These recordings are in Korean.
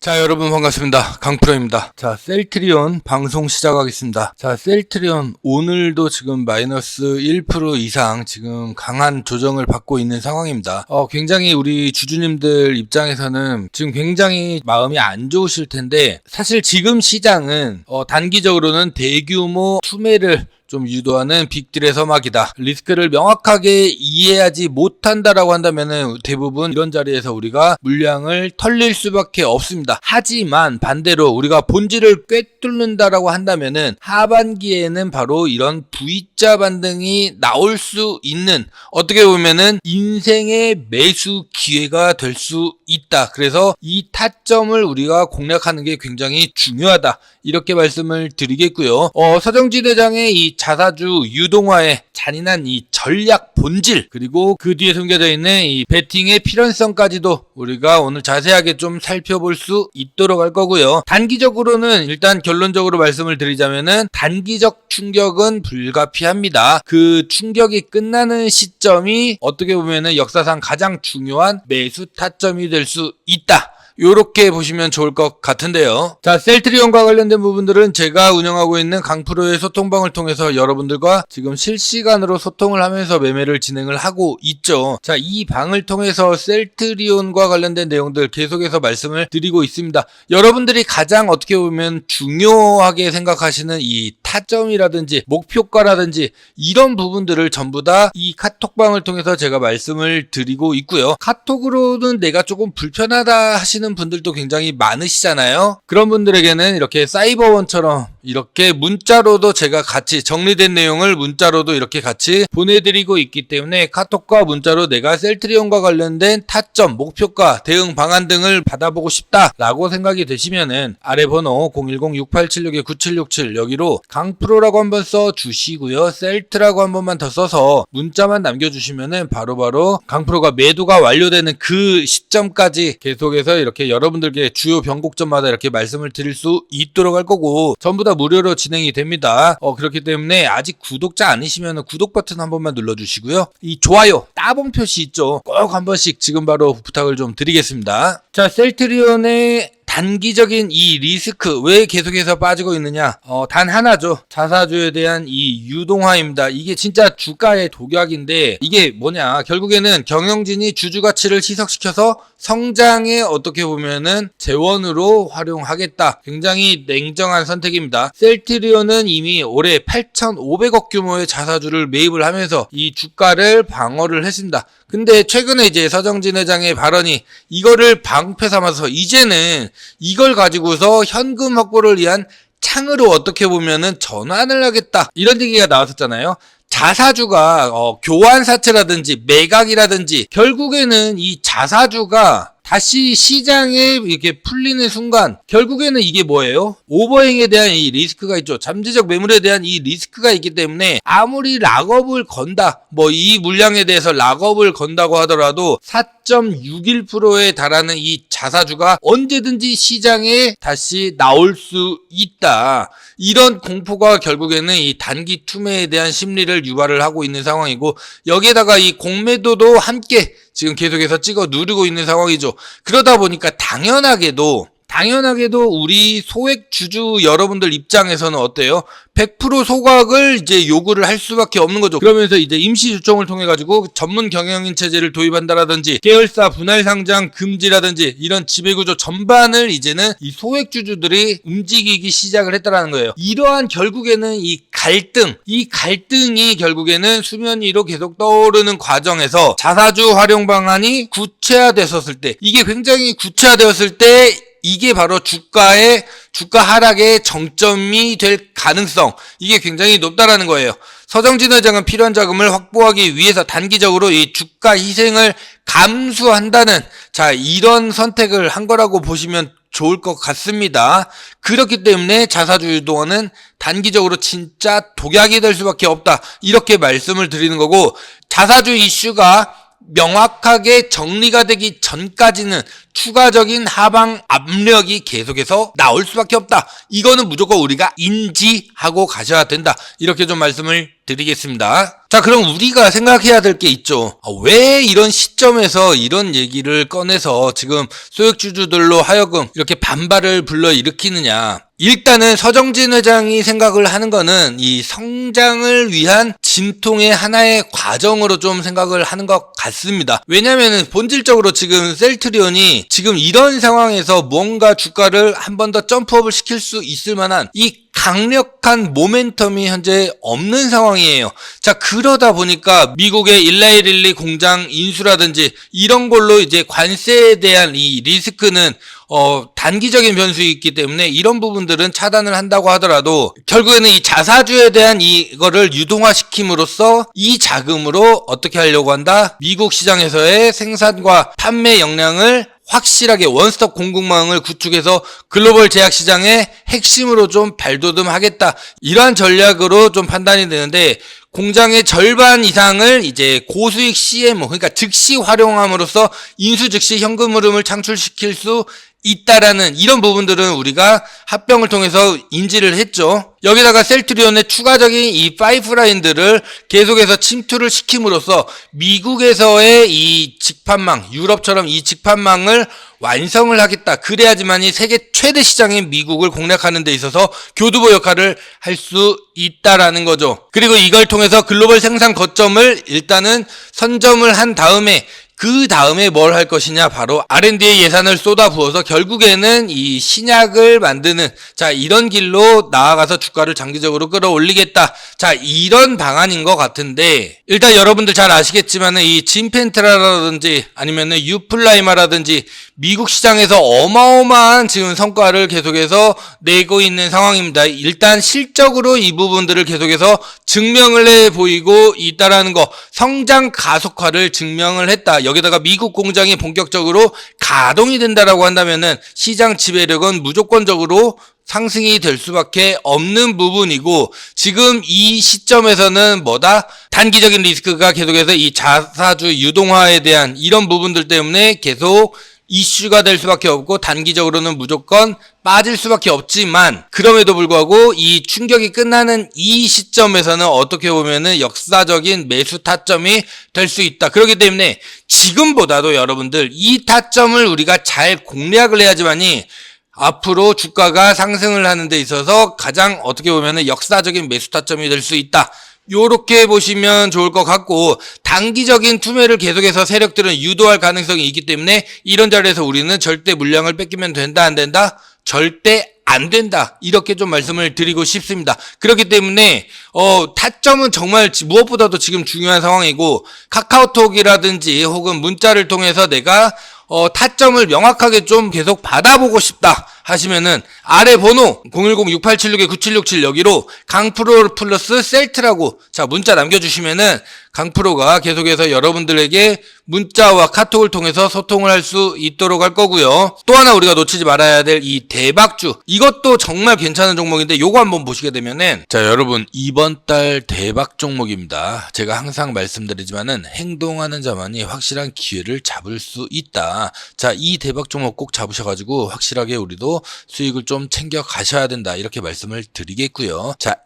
자 여러분 반갑습니다. 강프로입니다. 자 셀트리온 방송 시작하겠습니다. 자 셀트리온 오늘도 지금 마이너스 1% 이상 지금 강한 조정을 받고 있는 상황입니다. 어 굉장히 우리 주주님들 입장에서는 지금 굉장히 마음이 안 좋으실 텐데 사실 지금 시장은 어 단기적으로는 대규모 투매를 좀 유도하는 빅딜의 서막이다. 리스크를 명확하게 이해하지 못한다라고 한다면은 대부분 이런 자리에서 우리가 물량을 털릴 수밖에 없습니다. 하지만 반대로 우리가 본질을 꿰뚫는다라고 한다면은 하반기에는 바로 이런 V자 반등이 나올 수 있는 어떻게 보면은 인생의 매수 기회가 될 수 있다. 그래서 이 타점을 우리가 공략하는 게 굉장히 중요하다. 이렇게 말씀을 드리겠고요. 어, 서정지 대장의 이 자사주 유동화의 잔인한 이 전략 본질 그리고 그 뒤에 숨겨져 있는 이 배팅의 필연성까지도 우리가 오늘 자세하게 좀 살펴볼 수 있도록 할 거고요. 단기적으로는 일단 결론적으로 말씀을 드리자면은 단기적 충격은 불가피합니다. 그 충격이 끝나는 시점이 어떻게 보면은 역사상 가장 중요한 매수 타점이 될 수 있다. 요렇게 보시면 좋을 것 같은데요. 자, 셀트리온과 관련된 부분들은 제가 운영하고 있는 강프로의 소통방을 통해서 여러분들과 지금 실시간으로 소통을 하면서 매매를 진행을 하고 있죠. 자, 이 방을 통해서 셀트리온과 관련된 내용들 계속해서 말씀을 드리고 있습니다. 여러분들이 가장 어떻게 보면 중요하게 생각하시는 이 타점이라든지 목표가라든지 이런 부분들을 전부 다 이 카톡방을 통해서 제가 말씀을 드리고 있고요. 카톡으로는 내가 조금 불편하다 하시는 분들도 굉장히 많으시잖아요. 그런 분들에게는 이렇게 사이버원처럼 이렇게 문자로도 제가 같이 정리된 내용을 문자로도 이렇게 같이 보내드리고 있기 때문에 카톡과 문자로 내가 셀트리온과 관련된 타점, 목표가, 대응 방안 등을 받아보고 싶다라고 생각이 되시면은 아래 번호 010-6876-9767 여기로 강프로라고 한번 써 주시고요. 셀트라고 한 번만 더 써서 문자만 남겨주시면은 바로바로 강프로가 매도가 완료되는 그 시점까지 계속해서 이렇게 여러분들께 주요 변곡점마다 이렇게 말씀을 드릴 수 있도록 할 거고 전부 다 무료로 진행이 됩니다. 어, 그렇기 때문에 아직 구독자 아니시면 구독 버튼 한 번만 눌러주시고요. 이 좋아요, 따봉 표시 있죠. 꼭 한 번씩 지금 바로 부탁을 좀 드리겠습니다. 자, 셀트리온의 단기적인 이 리스크 왜 계속해서 빠지고 있느냐? 어, 단 하나죠. 자사주에 대한 이 유동화입니다. 이게 진짜 주가의 독약인데 이게 뭐냐? 결국에는 경영진이 주주 가치를 희석시켜서 성장에 어떻게 보면은 재원으로 활용하겠다. 굉장히 냉정한 선택입니다. 셀트리온은 이미 올해 8,500억 규모의 자사주를 매입을 하면서 이 주가를 방어를 했습니다. 근데 최근에 이제 서정진 회장의 발언이 이거를 방패 삼아서 이제는 이걸 가지고서 현금 확보를 위한 창으로 어떻게 보면은 전환을 하겠다. 이런 얘기가 나왔었잖아요. 자사주가 어, 교환 사채라든지 매각이라든지 결국에는 이 자사주가 다시 시장에 이렇게 풀리는 순간 결국에는 이게 뭐예요? 오버행에 대한 이 리스크가 있죠. 잠재적 매물에 대한 이 리스크가 있기 때문에 아무리 락업을 건다. 뭐 이 물량에 대해서 락업을 건다고 하더라도 4.61%에 달하는 이 자사주가 언제든지 시장에 다시 나올 수 있다. 이런 공포가 결국에는 이 단기 투매에 대한 심리를 유발을 하고 있는 상황이고 여기에다가 이 공매도도 함께 지금 계속해서 찍어 누르고 있는 상황이죠. 그러다 보니까 당연하게도 당연하게도 우리 소액 주주 여러분들 입장에서는 어때요? 100% 소각을 이제 요구를 할 수밖에 없는 거죠. 그러면서 이제 임시 주총을 통해 가지고 전문 경영인 체제를 도입한다라든지 계열사 분할 상장 금지라든지 이런 지배 구조 전반을 이제는 이 소액 주주들이 움직이기 시작을 했다라는 거예요. 이러한 결국에는 이 갈등, 이 갈등이 결국에는 수면 위로 계속 떠오르는 과정에서 자사주 활용 방안이 구체화됐었을 때 이게 굉장히 구체화되었을 때 이게 바로 주가의 주가 하락의 정점이 될 가능성 이게 굉장히 높다라는 거예요. 서정진 회장은 필요한 자금을 확보하기 위해서 단기적으로 이 주가 희생을 감수한다는 자 이런 선택을 한 거라고 보시면 좋을 것 같습니다. 그렇기 때문에 자사주 유동화는 단기적으로 진짜 독약이 될 수밖에 없다. 이렇게 말씀을 드리는 거고 자사주 이슈가 명확하게 정리가 되기 전까지는 추가적인 하방 압력이 계속해서 나올 수밖에 없다. 이거는 무조건 우리가 인지하고 가셔야 된다. 이렇게 좀 말씀을 드리겠습니다. 자, 그럼 우리가 생각해야 될 게 있죠. 아, 왜 이런 시점에서 이런 얘기를 꺼내서 지금 소액주주들로 하여금 이렇게 반발을 불러일으키느냐. 일단은 서정진 회장이 생각을 하는 거는 이 성장을 위한 진통의 하나의 과정으로 좀 생각을 하는 것 같습니다. 왜냐면은 본질적으로 지금 셀트리온이 지금 이런 상황에서 뭔가 주가를 한 번 더 점프업을 시킬 수 있을 만한 이 강력한 모멘텀이 현재 없는 상황이에요. 자, 그러다 보니까 미국의 일라이릴리 공장 인수라든지 이런 걸로 이제 관세에 대한 이 리스크는 어, 단기적인 변수이기 때문에 이런 부분들은 차단을 한다고 하더라도 결국에는 이 자사주에 대한 이거를 유동화시킴으로써 이 자금으로 어떻게 하려고 한다? 미국 시장에서의 생산과 판매 역량을 확실하게 원스톱 공급망을 구축해서 글로벌 제약 시장의 핵심으로 좀 발돋움하겠다. 이러한 전략으로 좀 판단이 되는데 공장의 절반 이상을 이제 고수익 CMO 그러니까 즉시 활용함으로써 인수 즉시 현금 흐름을 창출시킬 수 있다라는 이런 부분들은 우리가 합병을 통해서 인지를 했죠. 여기다가 셀트리온의 추가적인 이 파이프라인들을 계속해서 침투를 시킴으로써 미국에서의 이 직판망, 유럽처럼 이 직판망을 완성을 하겠다. 그래야지만이 세계 최대 시장인 미국을 공략하는 데 있어서 교두보 역할을 할 수 있다라는 거죠. 그리고 이걸 통해서 글로벌 생산 거점을 일단은 선점을 한 다음에 그 다음에 뭘 할 것이냐 바로 R&D에 예산을 쏟아부어서 결국에는 이 신약을 만드는 자 이런 길로 나아가서 주가를 장기적으로 끌어올리겠다 자 이런 방안인 것 같은데 일단 여러분들 잘 아시겠지만 이 진펜트라라든지 아니면은 유플라이마라든지 미국 시장에서 어마어마한 지금 성과를 계속해서 내고 있는 상황입니다. 일단 실적으로 이 부분들을 계속해서 증명을 해 보이고 있다라는 거 성장 가속화를 증명을 했다. 여기다가 미국 공장이 본격적으로 가동이 된다라고 한다면은 시장 지배력은 무조건적으로 상승이 될 수밖에 없는 부분이고 지금 이 시점에서는 뭐다? 단기적인 리스크가 계속해서 이 자사주 유동화에 대한 이런 부분들 때문에 계속 이슈가 될 수밖에 없고 단기적으로는 무조건 빠질 수밖에 없지만 그럼에도 불구하고 이 충격이 끝나는 이 시점에서는 어떻게 보면은 역사적인 매수 타점이 될 수 있다. 그렇기 때문에 지금보다도 여러분들 이 타점을 우리가 잘 공략을 해야지만이 앞으로 주가가 상승을 하는 데 있어서 가장 어떻게 보면은 역사적인 매수 타점이 될 수 있다. 요렇게 보시면 좋을 것 같고 단기적인 투매를 계속해서 세력들은 유도할 가능성이 있기 때문에 이런 자리에서 우리는 절대 물량을 뺏기면 된다 안 된다? 절대 안 된다. 이렇게 좀 말씀을 드리고 싶습니다. 그렇기 때문에 어 타점은 정말 무엇보다도 지금 중요한 상황이고 카카오톡이라든지 혹은 문자를 통해서 내가 어 타점을 명확하게 좀 계속 받아보고 싶다. 하시면은 아래 번호 010-6876-9767 여기로 강프로 플러스 셀트라고 자 문자 남겨주시면은 강프로가 계속해서 여러분들에게 문자와 카톡을 통해서 소통을 할 수 있도록 할 거고요. 또 하나 우리가 놓치지 말아야 될 이 대박주 이것도 정말 괜찮은 종목인데 요거 한번 보시게 되면은 자 여러분 이번 달 대박 종목입니다. 제가 항상 말씀드리지만은 행동하는 자만이 확실한 기회를 잡을 수 있다. 자 이 대박 종목 꼭 잡으셔 가지고 확실하게 우리도 수익을 좀 챙겨 가셔야 된다. 이렇게 말씀을 드리겠고요. 자,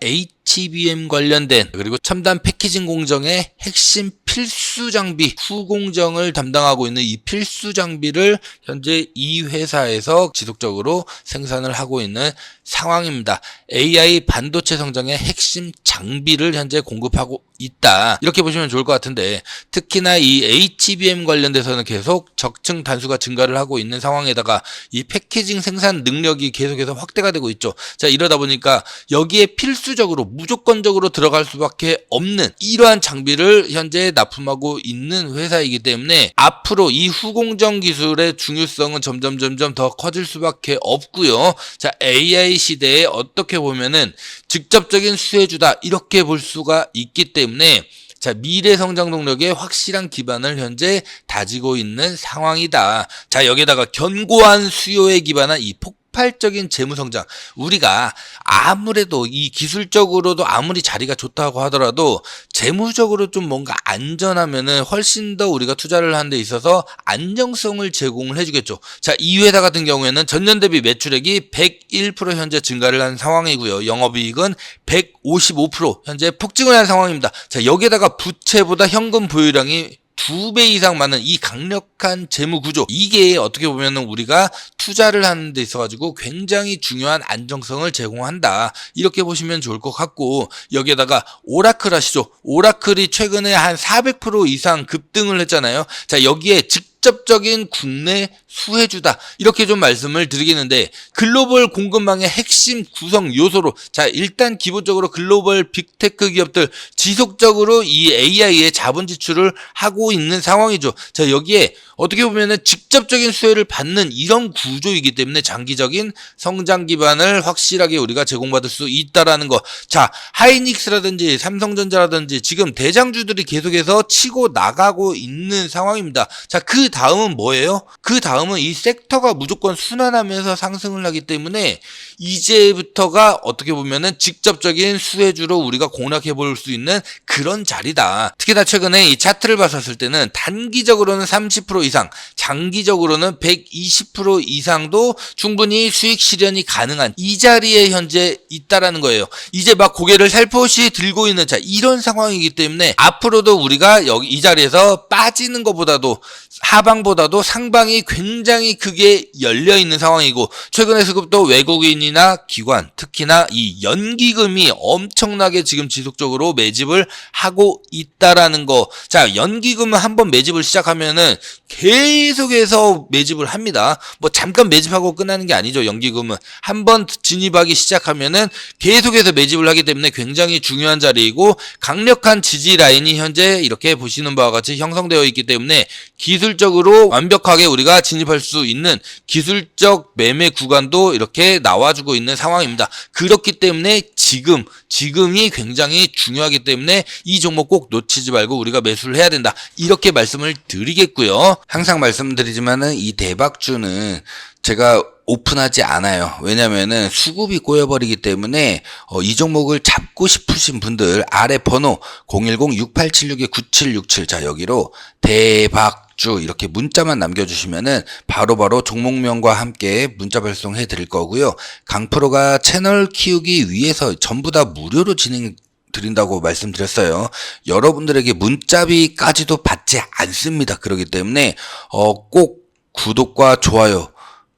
HBM 관련된 그리고 첨단 패키징 공정의 핵심 필수 장비 후공정을 담당하고 있는 이 필수 장비를 현재 이 회사에서 지속적으로 생산을 하고 있는 상황입니다. AI 반도체 성장의 핵심 장비를 현재 공급하고 있다. 이렇게 보시면 좋을 것 같은데 특히나 이 HBM 관련돼서는 계속 적층 단수가 증가를 하고 있는 상황에다가 이 패키징 생산 능력이 계속해서 확대가 되고 있죠. 자 이러다 보니까 여기에 필수적으로 무조건적으로 들어갈 수밖에 없는 이러한 장비를 현재 납품하고 있는 회사이기 때문에 앞으로 이 후공정 기술의 중요성은 점점 점점 더 커질 수밖에 없고요. 자 AI 시대에 어떻게 보면은 직접적인 수혜주다 이렇게 볼 수가 있기 때문에 자, 미래 성장 동력의 확실한 기반을 현재 다지고 있는 상황이다. 자, 여기다가 견고한 수요에 기반한 이 폭, 폭발적인 재무 성장. 우리가 아무래도 이 기술적으로도 아무리 자리가 좋다고 하더라도 재무적으로 좀 뭔가 안전하면은 훨씬 더 우리가 투자를 하는 데 있어서 안정성을 제공을 해주겠죠. 자, 이 회사 같은 경우에는 전년 대비 매출액이 101% 현재 증가를 한 상황이고요. 영업이익은 155% 현재 폭증을 한 상황입니다. 자, 여기에다가 부채보다 현금 보유량이 두 배 이상 많은 이 강력한 재무 구조 이게 어떻게 보면은 우리가 투자를 하는 데 있어 가지고 굉장히 중요한 안정성을 제공한다. 이렇게 보시면 좋을 것 같고 여기에다가 오라클 아시죠? 오라클이 최근에 한 400% 이상 급등을 했잖아요. 자 여기에 직접적인 국내 수혜주다 이렇게 좀 말씀을 드리겠는데 글로벌 공급망의 핵심 구성 요소로 자 일단 기본적으로 글로벌 빅테크 기업들 지속적으로 이 AI에 자본 지출을 하고 있는 상황이죠. 자 여기에 어떻게 보면은 직접적인 수혜를 받는 이런 구조이기 때문에 장기적인 성장 기반을 확실하게 우리가 제공받을 수 있다라는 거. 자 하이닉스라든지 삼성전자라든지 지금 대장주들이 계속해서 치고 나가고 있는 상황입니다. 자 그 다음은 뭐예요? 그 다음은 이 섹터가 무조건 순환하면서 상승을 하기 때문에 이제부터가 어떻게 보면은 직접적인 수혜주로 우리가 공략해 볼 수 있는 그런 자리다. 특히나 최근에 이 차트를 봤었을 때는 단기적으로는 30% 이상, 장기적으로는 120% 이상도 충분히 수익 실현이 가능한 이 자리에 현재 있다라는 거예요. 이제 막 고개를 살포시 들고 있는 자 이런 상황이기 때문에 앞으로도 우리가 여기 이 자리에서 빠지는 것보다도 하방보다도 상방이 굉장히 크게 열려 있는 상황이고 최근에 수급도 외국인이나 기관 특히나 이 연기금이 엄청나게 지금 지속적으로 매집을 하고 있다라는 거. 자, 연기금은 한번 매집을 시작하면은 계속해서 매집을 합니다. 뭐 잠깐 매집하고 끝나는 게 아니죠. 연기금은 한 번 진입하기 시작하면은 계속해서 매집을 하기 때문에 굉장히 중요한 자리이고 강력한 지지 라인이 현재 이렇게 보시는 바와 같이 형성되어 있기 때문에 기술 적으로 완벽하게 우리가 진입할 수 있는 기술적 매매 구간도 이렇게 나와주고 있는 상황입니다. 그렇기 때문에 지금 지금이 굉장히 중요하기 때문에 이 종목 꼭 놓치지 말고 우리가 매수를 해야 된다. 이렇게 말씀을 드리겠고요. 항상 말씀드리지만은 이 대박주는 제가 오픈하지 않아요. 왜냐면은 수급이 꼬여버리기 때문에 어, 이 종목을 잡고 싶으신 분들 아래 번호 010-6876-9767 자 여기로 대박 주 이렇게 문자만 남겨주시면은 바로바로 종목명과 함께 문자 발송해 드릴 거고요. 강프로가 채널 키우기 위해서 전부 다 무료로 진행 드린다고 말씀드렸어요. 여러분들에게 문자비까지도 받지 않습니다. 그렇기 때문에 어, 꼭 구독과 좋아요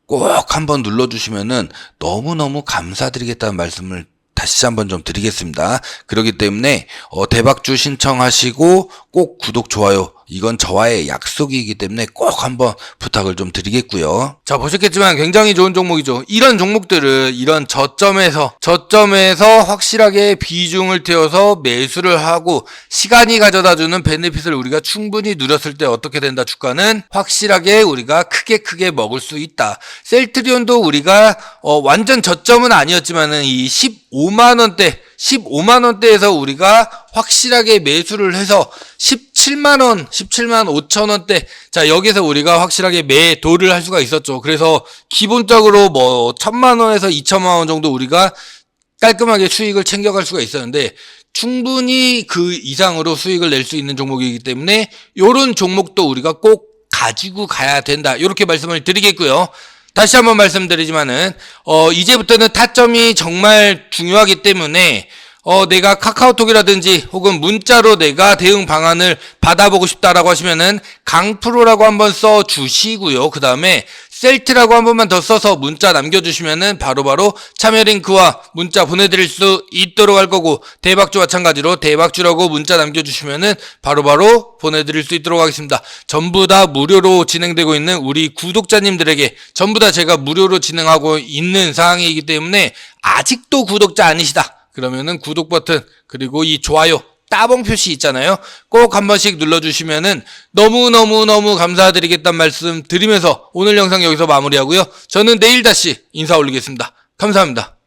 꼭 한번 눌러주시면은 너무너무 감사드리겠다는 말씀을 다시 한번 좀 드리겠습니다. 그렇기 때문에 어, 대박주 신청하시고 꼭 구독, 좋아요 이건 저와의 약속이기 때문에 꼭 한번 부탁을 좀 드리겠고요. 자 보셨겠지만 굉장히 좋은 종목이죠. 이런 종목들을 이런 저점에서 저점에서 확실하게 비중을 태워서 매수를 하고 시간이 가져다주는 베네핏을 우리가 충분히 누렸을 때 어떻게 된다 주가는 확실하게 우리가 크게 크게 먹을 수 있다. 셀트리온도 우리가 어, 완전 저점은 아니었지만은 이 15만 원대 15만 원대에서 우리가 확실하게 매수를 해서 17만 원, 17만 5천 원대. 자, 여기서 우리가 확실하게 매도를 할 수가 있었죠. 그래서 기본적으로 뭐 1천만 원에서 2천만 원 정도 우리가 깔끔하게 수익을 챙겨갈 수가 있었는데 충분히 그 이상으로 수익을 낼 수 있는 종목이기 때문에 요런 종목도 우리가 꼭 가지고 가야 된다. 이렇게 말씀을 드리겠고요. 다시 한번 말씀드리지만은 어 이제부터는 타점이 정말 중요하기 때문에 어 내가 카카오톡이라든지 혹은 문자로 내가 대응 방안을 받아보고 싶다라고 하시면은 강프로라고 한번 써 주시고요. 그 다음에 셀트라고 한 번만 더 써서 문자 남겨주시면은 바로바로 참여 링크와 문자 보내드릴 수 있도록 할 거고 대박주 마찬가지로 대박주라고 문자 남겨주시면은 바로바로 보내드릴 수 있도록 하겠습니다. 전부 다 무료로 진행되고 있는 우리 구독자님들에게 전부 다 제가 무료로 진행하고 있는 상황이기 때문에 아직도 구독자 아니시다. 그러면은 구독 버튼 그리고 이 좋아요 따봉 표시 있잖아요. 꼭 한 번씩 눌러주시면은 너무너무너무 감사드리겠다는 말씀 드리면서 오늘 영상 여기서 마무리하고요. 저는 내일 다시 인사 올리겠습니다. 감사합니다.